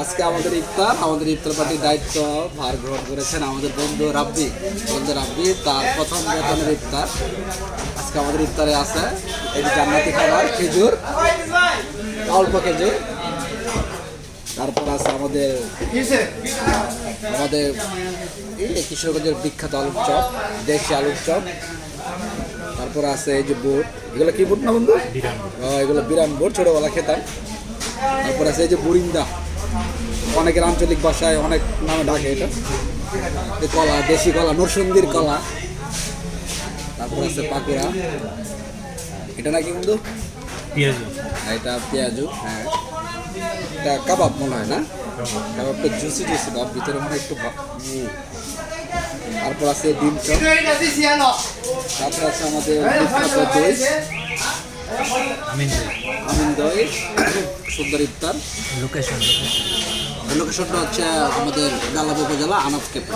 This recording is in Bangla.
আজকে আমাদের ইফতার আমাদের ইফতার পার্টির দায়িত্ব ভার গ্রহণ করেছেন আমাদের বন্ধু রাব্বি। বন্ধু রাব্বি তার প্রথম বেতনের ইফতার। আজকে আমাদের ইফতারে আছে এই যে জান্নাতি খাবার খেজুর অল্প খেজুর। তারপর আছে আমাদের আমাদের এই কিশোরগঞ্জের বিখ্যাত আলুর চপ দেশি আলুর চপ। তারপর আছে এই যে বুট। এগুলো কি বুট না বন্ধু? এগুলো বিরান বুট ছোটবেলা খেতাম। তারপর আছে এই যে বুরিন্দা। অনেকের আঞ্চলিক ভাষায় অনেক নামে ডাকে এটা। কলা দেশি কলা নরসুন্দির কলা। তারপর আছে পাকুড়া এটা নাকি বন্ধু? পেঁয়াজু। আর এটা পেঁয়াজু হ্যাঁ। এটা কাবাব মনে হয় না? কাবাবটা জুসি জুসি ভাব ভিতরে মনে হয় একটু তারপর আছে ডিম চপ। তারপর আছে আমাদের আমিন সুন্দর ইফতার। লোকেশন লোকেশনটা হচ্ছে আমাদের ডালাব উপজেলা আনাফ কেপে।